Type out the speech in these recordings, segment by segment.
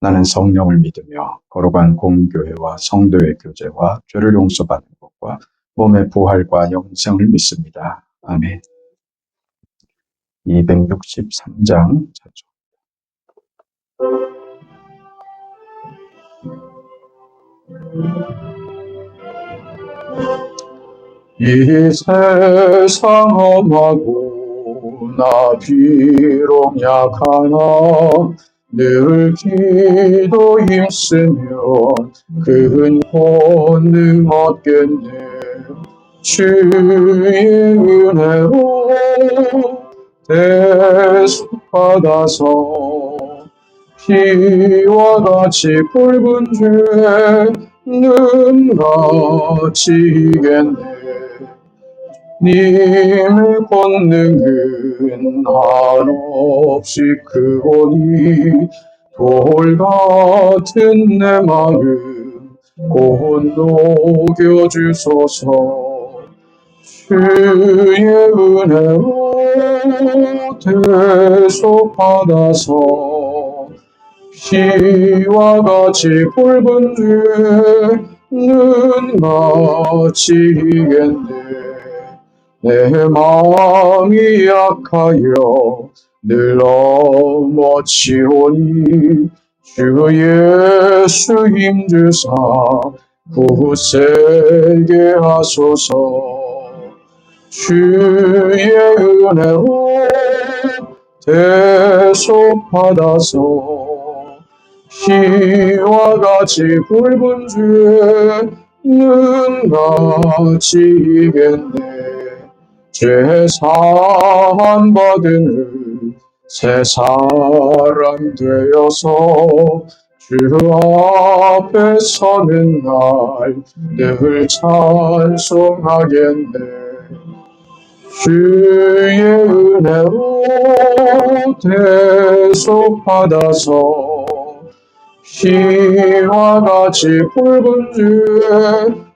나는 성령을 믿으며 거룩한 공교회와 성도의 교제와 죄를 용서받는 것과 몸의 부활과 영생을 믿습니다. 아멘. 263장 자죠. 이 세상 험하고 나 비록 약하나 늘 기도 힘쓰면 큰 본능 얻겠네. 주의 은혜로 대속받아서 피와 같이 붉은 죄는 가지겠네 님의 권능은 한없이 크오니 돌 같은 내 마음 곧 녹여주소서. 주의 은혜로 대속받아서 피와 같이 붉은 죄는 마치겠네 내 마음이 약하여 늘 넘어지오니 주 예수 힘주사 굳세게 하소서. 주의 은혜로 대속받아서 피와 같이 붉은 죄는 가지겠네 죄 사한 받은 새 사람 되어서 주 앞에 서는 날 늘 찬송하겠네. 주의 은혜로 대속 받아서 피와 같이 붉은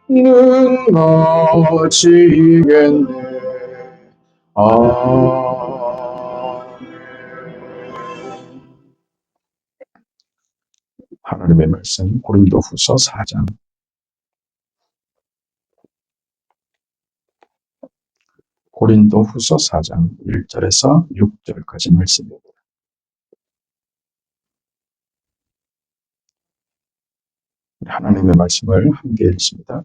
죄는 가지겠네 아멘. 하나님의 말씀 고린도후서 4장 고린도후서 4장 1절에서 6절까지 말씀입니다. 하나님의 말씀을 함께 읽습니다.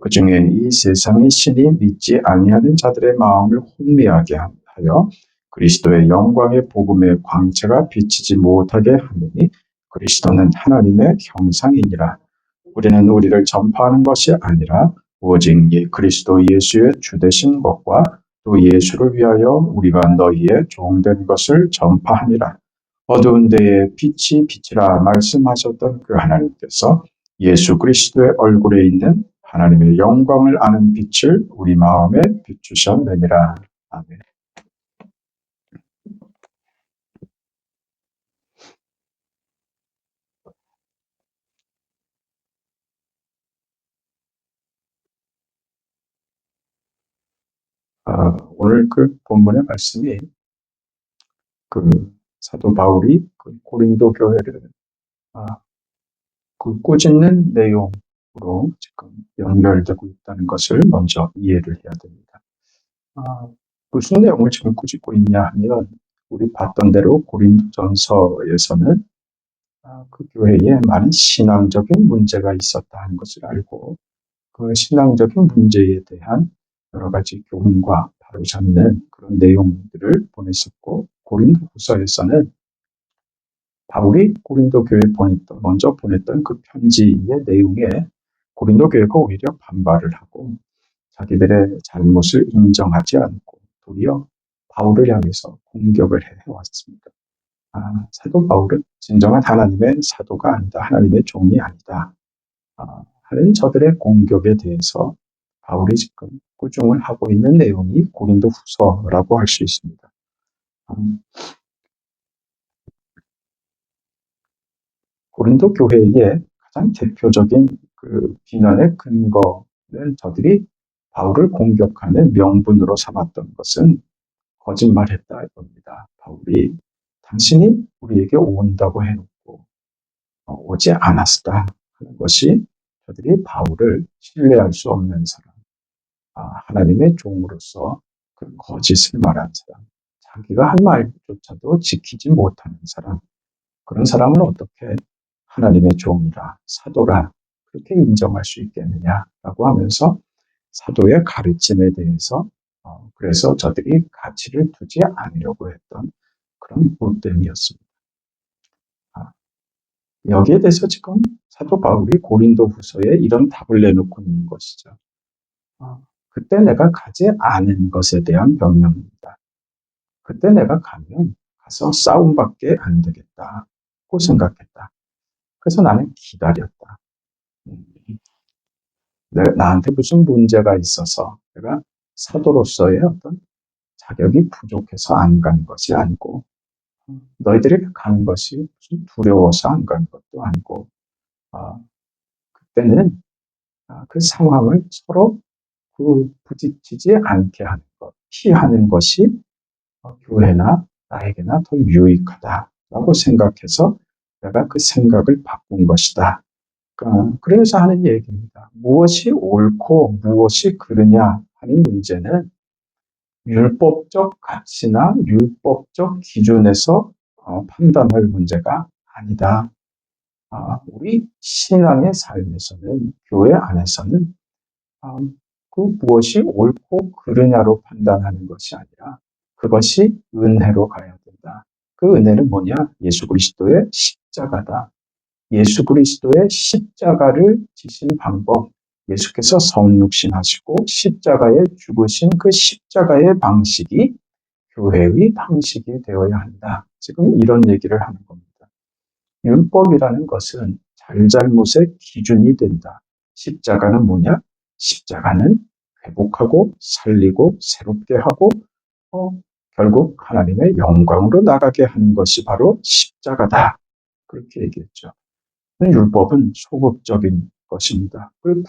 그 중에 이 세상의 신이 믿지 아니하는 자들의 마음을 혼미하게 하여 그리스도의 영광의 복음의 광채가 비치지 못하게 하느니 그리스도는 하나님의 형상이니라. 우리는 우리를 전파하는 것이 아니라 오직 이 그리스도 예수의 주되신 것과 또 예수를 위하여 우리가 너희의 종된 것을 전파하니라. 어두운 데에 빛이 빛이라 말씀하셨던 그 하나님께서 예수 그리스도의 얼굴에 있는 하나님의 영광을 아는 빛을 우리 마음에 비추셨느니라. 아멘. 아, 오늘 그 본문의 말씀이 그 사도 바울이 그 고린도 교회를 아, 그 꾸짖는 내용 으로 지금 연결되고 있다는 것을 먼저 이해를 해야 됩니다. 아, 무슨 내용을 지금 꾸짖고 있냐 하면 우리 봤던 대로 고린도전서에서는 아, 그 교회에 많은 신앙적인 문제가 있었다 하는 것을 알고 그 신앙적인 문제에 대한 여러 가지 교훈과 바로잡는 그런 내용들을 보냈었고 고린도 후서에서는 바울이 고린도 교회에 보냈던, 먼저 보냈던 그 편지의 내용에 고린도 교회가 오히려 반발을 하고 자기들의 잘못을 인정하지 않고 도리어 바울을 향해서 공격을 해왔습니다. 아, 사도 바울은 진정한 하나님의 사도가 아니다. 하나님의 종이 아니다. 아, 하는 저들의 공격에 대해서 바울이 지금 꾸중을 하고 있는 내용이 고린도 후서라고 할 수 있습니다. 음, 고린도 교회의 가장 대표적인 그 비난의 근거는 저들이 바울을 공격하는 명분으로 삼았던 것은 거짓말했다 이겁니다. 바울이 당신이 우리에게 온다고 해놓고 어, 오지 않았다 하는 것이 저들이 바울을 신뢰할 수 없는 사람, 아, 하나님의 종으로서 그 거짓을 말한 사람, 자기가 한 말조차도 지키지 못하는 사람, 그런 사람을 어떻게 하나님의 종이라 사도라 그렇게 인정할 수 있겠느냐라고 하면서 사도의 가르침에 대해서 어, 그래서 저들이 가치를 두지 않으려고 했던 그런 본땜이었습니다. 아, 여기에 대해서 지금 사도 바울이 고린도 후서에 이런 답을 내놓고 있는 것이죠. 아, 그때 내가 가지 않은 것에 대한 변명입니다. 그때 내가 가면 가서 싸움밖에 안 되겠다고 생각했다. 그래서 나는 기다렸다. 음, 나한테 무슨 문제가 있어서 내가 사도로서의 어떤 자격이 부족해서 안 간 것이 아니고 너희들이 가는 것이 무슨 두려워서 안 간 것도 아니고 어, 그때는 어, 그 상황을 서로 그 부딪히지 않게 하는 것, 피하는 것이 어, 교회나 나에게나 더 유익하다라고 생각해서 내가 그 생각을 바꾼 것이다. 그러니까 그래서 하는 얘기입니다. 무엇이 옳고 무엇이 그르냐 하는 문제는 율법적 가치나 율법적 기준에서 어, 판단할 문제가 아니다. 아, 우리 신앙의 삶에서는 교회 안에서는 아, 그 무엇이 옳고 그르냐로 판단하는 것이 아니라 그것이 은혜로 가야 된다. 그 은혜는 뭐냐? 예수 그리스도의 십자가다. 예수 그리스도의 십자가를 지신 방법, 예수께서 성육신하시고 십자가에 죽으신 그 십자가의 방식이 교회의 방식이 되어야 한다. 지금 이런 얘기를 하는 겁니다. 율법이라는 것은 잘잘못의 기준이 된다. 십자가는 뭐냐? 십자가는 회복하고 살리고 새롭게 하고 어, 결국 하나님의 영광으로 나가게 하는 것이 바로 십자가다. 그렇게 얘기했죠. 율법은 소극적인 것입니다. 그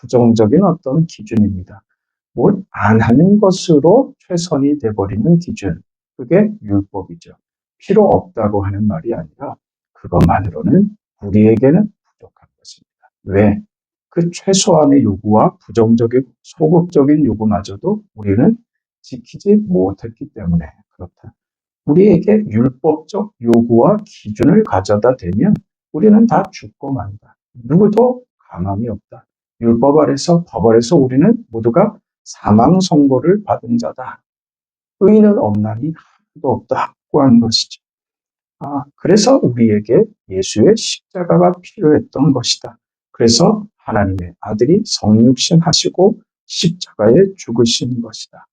부정적인 어떤 기준입니다. 뭘 안 하는 것으로 최선이 돼버리는 기준. 그게 율법이죠. 필요 없다고 하는 말이 아니라 그것만으로는 우리에게는 부족한 것입니다. 왜? 그 최소한의 요구와 부정적인 소극적인 요구마저도 우리는 지키지 못했기 때문에 그렇다. 우리에게 율법적 요구와 기준을 가져다 대면 우리는 다 죽고 만다. 누구도 가망이 없다. 율법 아래서 법 아래서 우리는 모두가 사망 선고를 받은 자다. 의인은 없나니 하나도 없다고 하는 것이죠. 아, 그래서 우리에게 예수의 십자가가 필요했던 것이다. 그래서 하나님의 아들이 성육신 하시고 십자가에 죽으신 것이다.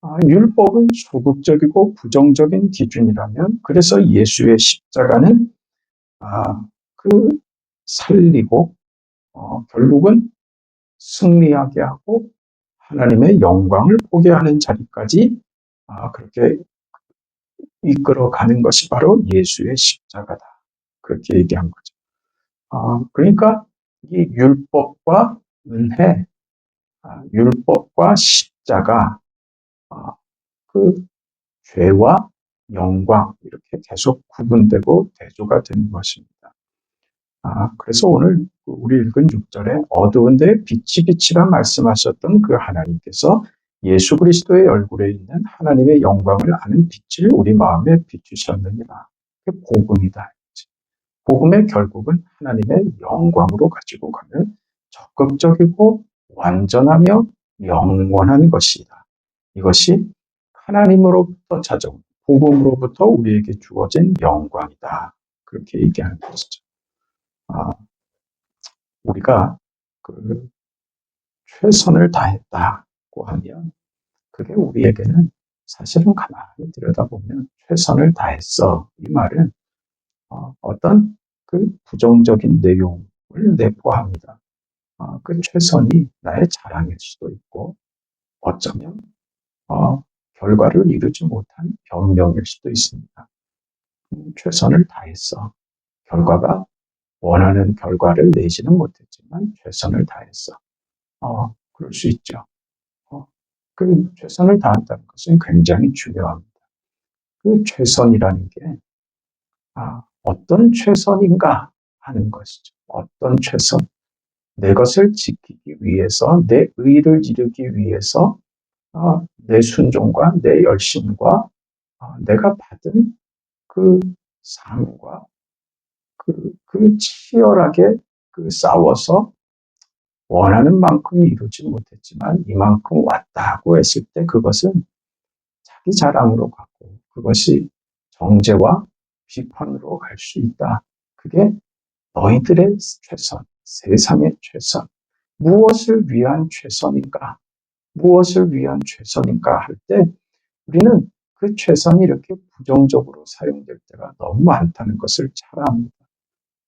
아, 율법은 소극적이고 부정적인 기준이라면 그래서 예수의 십자가는 아, 그 살리고 어, 결국은 승리하게 하고 하나님의 영광을 보게 하는 자리까지 아, 그렇게 이끌어가는 것이 바로 예수의 십자가다. 그렇게 얘기한 거죠. 아, 그러니까 이 율법과 은혜, 아, 율법과 십자가, 아, 그 죄와 영광 이렇게 계속 구분되고 대조가 되는 것입니다. 아, 그래서 오늘 우리 읽은 6절에 어두운데 빛이 빛이라 말씀하셨던 그 하나님께서 예수 그리스도의 얼굴에 있는 하나님의 영광을 아는 빛을 우리 마음에 비추셨느니라. 그 복음이다. 복음의 결국은 하나님의 영광으로 가지고 가는 적극적이고 완전하며 영원한 것이다. 이것이 하나님으로부터 찾아온 복음으로부터 우리에게 주어진 영광이다. 그렇게 얘기하는 것이죠. 아, 우리가 그 최선을 다했다고 하면 그게 우리에게는 사실은 가만히 들여다보면 최선을 다했어. 이 말은 어, 어떤 그 부정적인 내용을 내포합니다. 어, 그 최선이 나의 자랑일 수도 있고 어쩌면 어, 결과를 이루지 못한 변명일 수도 있습니다. 음, 최선을 다했어. 결과가 원하는 결과를 내지는 못했지만 최선을 다했어. 어, 그럴 수 있죠. 어, 그 최선을 다한다는 것은 굉장히 중요합니다. 그 최선이라는 게 아, 어떤 최선인가 하는 것이죠. 어떤 최선. 내 것을 지키기 위해서, 내 의를 이루기 위해서, 아, 내 순종과 내 열심과 아, 내가 받은 그 삶과 그, 그 치열하게 그 싸워서 원하는 만큼 이루지 못했지만 이만큼 왔다고 했을 때 그것은 자기 자랑으로 가고 그것이 정죄와 비판으로 갈 수 있다. 그게 너희들의 최선, 세상의 최선, 무엇을 위한 최선인가? 무엇을 위한 최선인가 할 때 우리는 그 최선이 이렇게 부정적으로 사용될 때가 너무 많다는 것을 잘 압니다.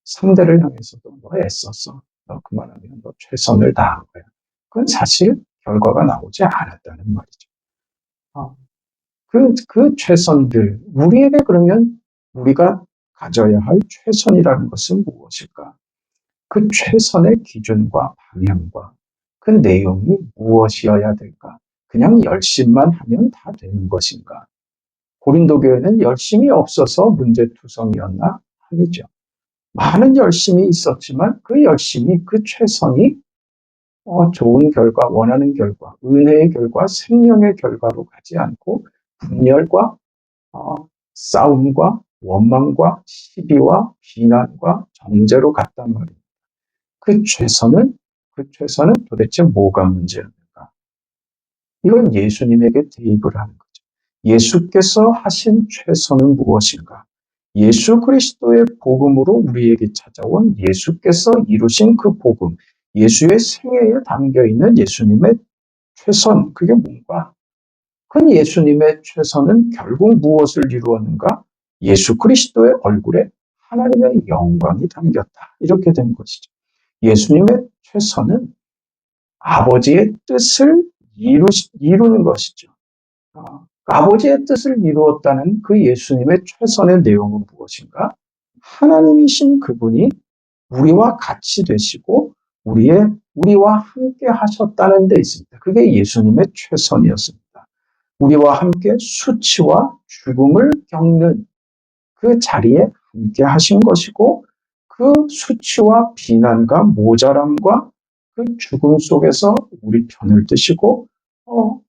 상대를 향해서도 너 애썼어. 너 그만하면 너 최선을 다한 거야. 그건 사실 결과가 나오지 않았다는 말이죠. 어, 그, 그 최선들, 우리에게 그러면 우리가 가져야 할 최선이라는 것은 무엇일까? 그 최선의 기준과 방향과 그 내용이 무엇이어야 될까? 그냥 열심만 하면 다 되는 것인가? 고린도 교회는 열심이 없어서 문제투성이었나? 아니죠. 많은 열심이 있었지만 그 열심이 그 최선이 어, 좋은 결과, 원하는 결과, 은혜의 결과, 생명의 결과로 가지 않고 분열과 어, 싸움과 원망과 시비와 비난과 정죄로 갔단 말입니다. 그 최선은 그 최선은 도대체 뭐가 문제였는가? 이건 예수님에게 대입을 하는 거죠. 예수께서 하신 최선은 무엇인가? 예수 그리스도의 복음으로 우리에게 찾아온 예수께서 이루신 그 복음, 예수의 생애에 담겨 있는 예수님의 최선, 그게 뭔가? 그 예수님의 최선은 결국 무엇을 이루었는가? 예수 그리스도의 얼굴에 하나님의 영광이 담겼다. 이렇게 된 것이죠. 예수님의 최선은 아버지의 뜻을 이루, 이루는 것이죠. 아, 아버지의 뜻을 이루었다는 그 예수님의 최선의 내용은 무엇인가? 하나님이신 그분이 우리와 같이 되시고 우리의 우리와 함께 하셨다는 데 있습니다. 그게 예수님의 최선이었습니다. 우리와 함께 수치와 죽음을 겪는 그 자리에 함께 하신 것이고 그 수치와 비난과 모자람과 그 죽음 속에서 우리 편을 드시고 어,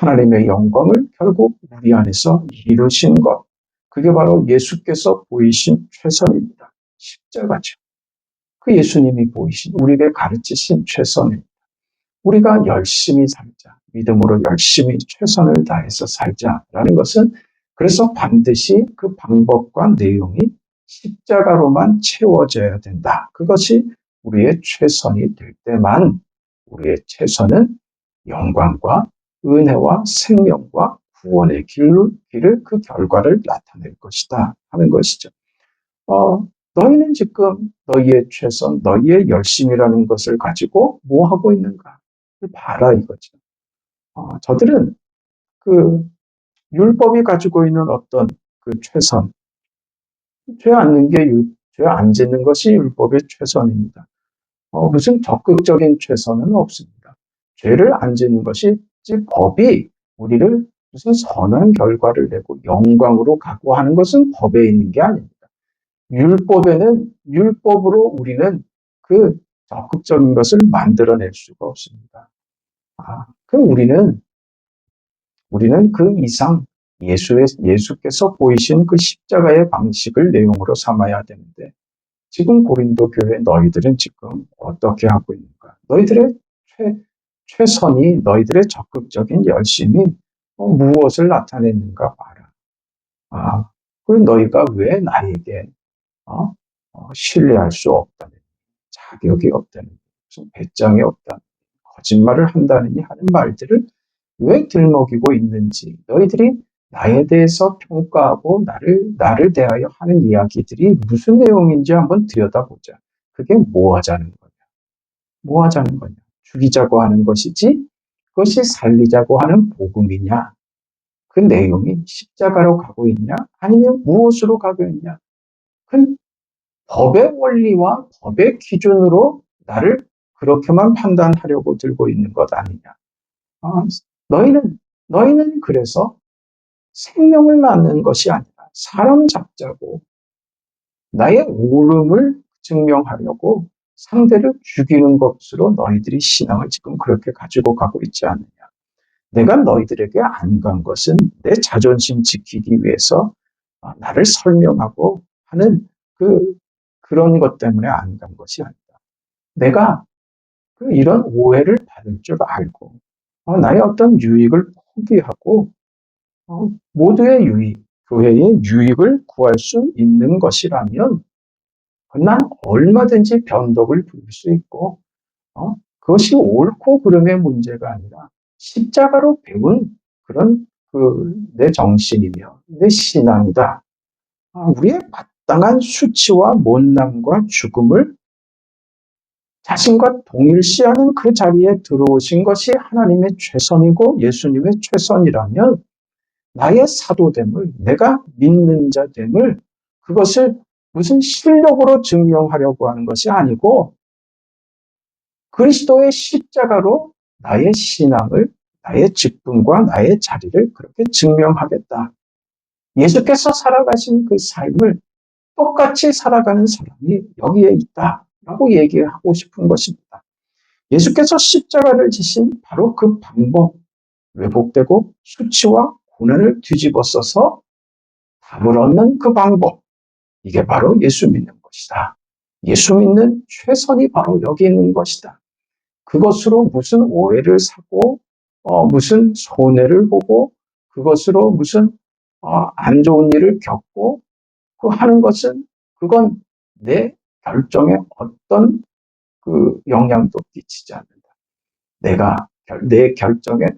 하나님의 영광을 결국 우리 안에서 이루신 것. 그게 바로 예수께서 보이신 최선입니다. 십자가죠. 그 예수님이 보이신 우리에게 가르치신 최선입니다. 우리가 열심히 살자. 믿음으로 열심히 최선을 다해서 살자라는 것은 그래서 반드시 그 방법과 내용이 십자가로만 채워져야 된다. 그것이 우리의 최선이 될 때만 우리의 최선은 영광과 은혜와 생명과 구원의 길을, 길을 그 결과를 나타낼 것이다 하는 것이죠. 어, 너희는 지금 너희의 최선, 너희의 열심이라는 것을 가지고 뭐 하고 있는가? 봐라 이거죠. 어, 저들은 그 율법이 가지고 있는 어떤 그 최선, 죄 않는 게, 죄안 짓는 것이 율법의 최선입니다. 어, 무슨 적극적인 최선은 없습니다. 죄를 안 짓는 것이 즉 법이 우리를 무슨 선한 결과를 내고 영광으로 갖고 하는 것은 법에 있는 게 아닙니다. 율법에는 율법으로 우리는 그 적극적인 것을 만들어낼 수가 없습니다. 아, 그 우리는 우리는 그 이상 예수의 예수께서 보이신 그 십자가의 방식을 내용으로 삼아야 되는데 지금 고린도 교회 너희들은 지금 어떻게 하고 있는가? 너희들의 최, 최선이 너희들의 적극적인 열심이 어, 무엇을 나타냈는가 봐라. 아, 그 너희가 왜 나에게 어? 어, 신뢰할 수 없다는 자격이 없다는 무슨 배짱이 없다는 거짓말을 한다느니 하는 말들을 왜 들먹이고 있는지 너희들이 나에 대해서 평가하고 나를 나를 대하여 하는 이야기들이 무슨 내용인지 한번 들여다보자. 그게 뭐 하자는 거냐? 뭐 하자는 거냐? 죽이자고 하는 것이지 그것이 살리자고 하는 복음이냐? 그 내용이 십자가로 가고 있냐? 아니면 무엇으로 가고 있냐? 그 법의 원리와 법의 기준으로 나를 그렇게만 판단하려고 들고 있는 것 아니냐? 아, 너희는 너희는 그래서 생명을 낳는 것이 아니라 사람 잡자고 나의 옳음을 증명하려고 상대를 죽이는 것으로 너희들이 신앙을 지금 그렇게 가지고 가고 있지 않느냐. 내가 너희들에게 안 간 것은 내 자존심 지키기 위해서 어, 나를 설명하고 하는 그, 그런 것 때문에 안 간 것이 아니다. 내가 그 이런 오해를 받을 줄 알고, 어, 나의 어떤 유익을 포기하고, 어, 모두의 유익, 교회의 유익을 구할 수 있는 것이라면 난 얼마든지 변덕을 부릴 수 있고 어? 그것이 옳고 그름의 문제가 아니라 십자가로 배운 그런 그 내 정신이며 내 신앙이다. 아, 우리의 마땅한 수치와 못남과 죽음을 자신과 동일시하는 그 자리에 들어오신 것이 하나님의 최선이고 예수님의 최선이라면 나의 사도됨을, 내가 믿는 자됨을, 그것을 무슨 실력으로 증명하려고 하는 것이 아니고, 그리스도의 십자가로 나의 신앙을, 나의 직분과 나의 자리를 그렇게 증명하겠다. 예수께서 살아가신 그 삶을 똑같이 살아가는 사람이 여기에 있다. 라고 얘기하고 싶은 것입니다. 예수께서 십자가를 지신 바로 그 방법, 왜곡되고 수치와 고난을 뒤집어 써서 답을 얻는 그 방법. 이게 바로 예수 믿는 것이다. 예수 믿는 최선이 바로 여기 있는 것이다. 그것으로 무슨 오해를 사고, 어, 무슨 손해를 보고, 그것으로 무슨 어, 안 좋은 일을 겪고, 그 하는 것은 그건 내 결정에 어떤 그 영향도 끼치지 않는다. 내가 내 결정의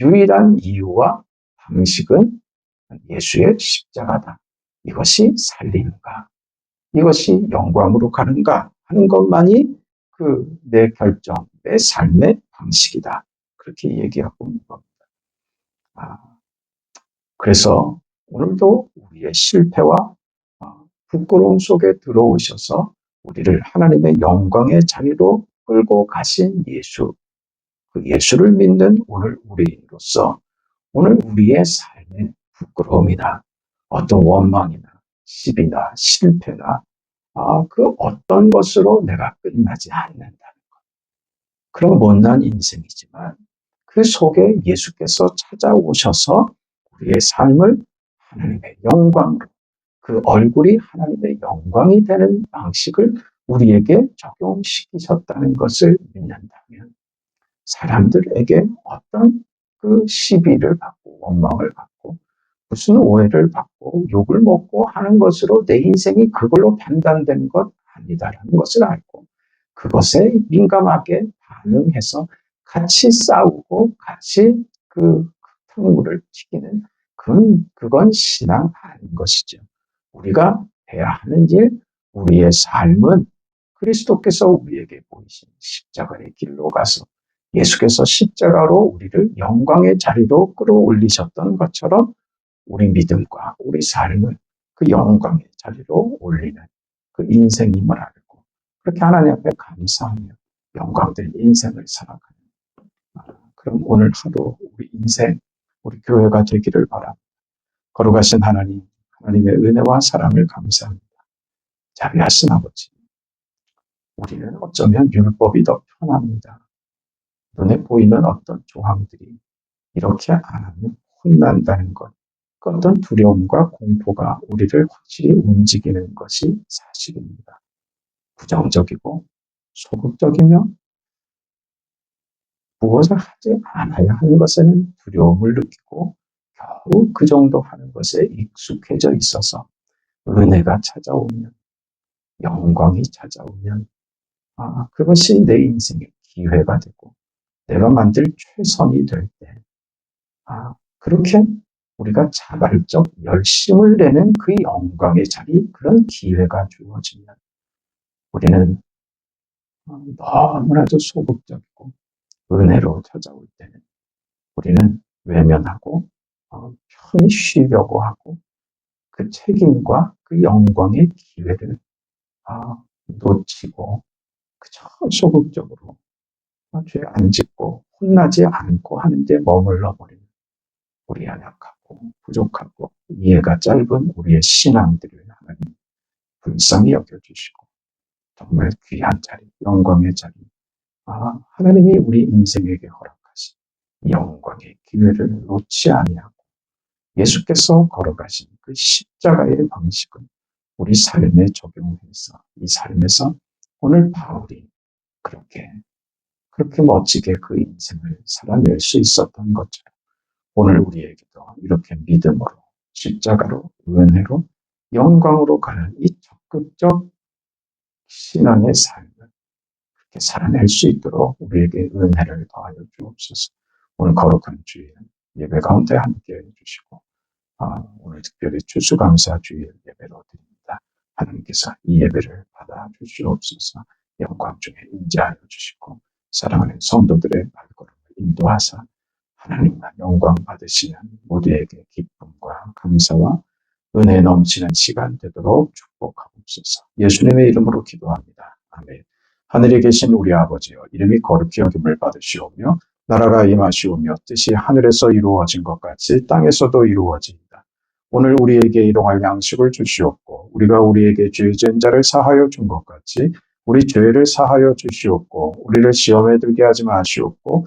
유일한 이유와 방식은 예수의 십자가다. 이것이 살림인가? 이것이 영광으로 가는가? 하는 것만이 그 내 결정, 내 삶의 방식이다. 그렇게 얘기하고 있는 겁니다. 아, 그래서 오늘도 우리의 실패와 아, 부끄러움 속에 들어오셔서 우리를 하나님의 영광의 자리로 끌고 가신 예수, 그 예수를 믿는 오늘 우리로서 오늘 우리의 삶의 부끄러움이나 어떤 원망이나 시비나 실패나 아, 그 어떤 것으로 내가 끝나지 않는다는 것. 그런 못난 인생이지만 그 속에 예수께서 찾아오셔서 우리의 삶을 하나님의 영광으로 그 얼굴이 하나님의 영광이 되는 방식을 우리에게 적용시키셨다는 것을 믿는다면 사람들에게 어떤 그 시비를 받고 원망을 받고 무슨 오해를 받고 욕을 먹고 하는 것으로 내 인생이 그걸로 판단된 것 아니다라는 것을 알고 그것에 민감하게 반응해서 같이 싸우고 같이 그 탕물을 튀기는 그건, 그건 신앙 아닌 것이죠. 우리가 해야 하는 일, 우리의 삶은 그리스도께서 우리에게 보이신 십자가의 길로 가서 예수께서 십자가로 우리를 영광의 자리로 끌어올리셨던 것처럼 우리 믿음과 우리 삶을 그 영광의 자리로 올리는 그 인생임을 알고 그렇게 하나님 앞에 감사하며 영광된 인생을 살아가는 아, 그럼 오늘 하루 우리 인생 우리 교회가 되기를 바랍니다. 거룩하신 하나님 하나님의 은혜와 사랑을 감사합니다. 자비하신 아버지 우리는 어쩌면 율법이 더 편합니다. 눈에 보이는 어떤 조항들이 이렇게 안 하면 혼난다는 것, 그 어떤 두려움과 공포가 우리를 확실히 움직이는 것이 사실입니다. 부정적이고 소극적이며 무엇을 하지 않아야 하는 것에는 두려움을 느끼고 겨우 그 정도 하는 것에 익숙해져 있어서 은혜가 찾아오면 영광이 찾아오면 아, 그것이 내 인생의 기회가 되고 내가 만들 최선이 될 때, 아, 그렇게 우리가 자발적 열심을 내는 그 영광의 자리, 그런 기회가 주어지면 우리는 어, 너무나도 소극적이고 은혜로 찾아올 때는 우리는 외면하고 어, 편히 쉬려고 하고 그 책임과 그 영광의 기회를 아, 놓치고 그저 소극적으로 어, 죄안 짓고 혼나지 않고 하는데 머물러 버리는 우리 연약 하고 부족하고 이해가 짧은 우리의 신앙들을 하나님 불쌍히 여겨주시고 정말 귀한 자리, 영광의 자리, 아, 하나님이 우리 인생에게 허락하신 영광의 기회를 놓지 아니하고 예수께서 걸어가신 그 십자가의 방식은 우리 삶에 적용해서 이 삶에서 오늘 바울이 그렇게 그렇게 멋지게 그 인생을 살아낼 수 있었던 것처럼 오늘 우리에게도 이렇게 믿음으로 십자가로 은혜로 영광으로 가는 이 적극적 신앙의 삶을 그렇게 살아낼 수 있도록 우리에게 은혜를 더하여 주옵소서. 오늘 거룩한 주일 예배 가운데 함께 해주시고 아, 오늘 특별히 추수감사 주일 예배로 드립니다. 하나님께서 이 예배를 받아 주시옵소서. 영광 중에 인자하여 주시고 사랑하는 성도들의 발걸음을 인도하사 하나님만 영광 받으시는 모두에게 기쁨과 감사와 은혜 넘치는 시간 되도록 축복하옵소서. 예수님의 이름으로 기도합니다. 아멘. 하늘에 계신 우리 아버지여 이름이 거룩히 여김을 받으시오며 나라가 임하시오며 뜻이 하늘에서 이루어진 것 같이 땅에서도 이루어진다. 오늘 우리에게 일용할 양식을 주시옵고 우리가 우리에게 죄 지은 자를 사하여 준 것 같이 우리 죄를 사하여 주시옵고 우리를 시험에 들게 하지 마시옵고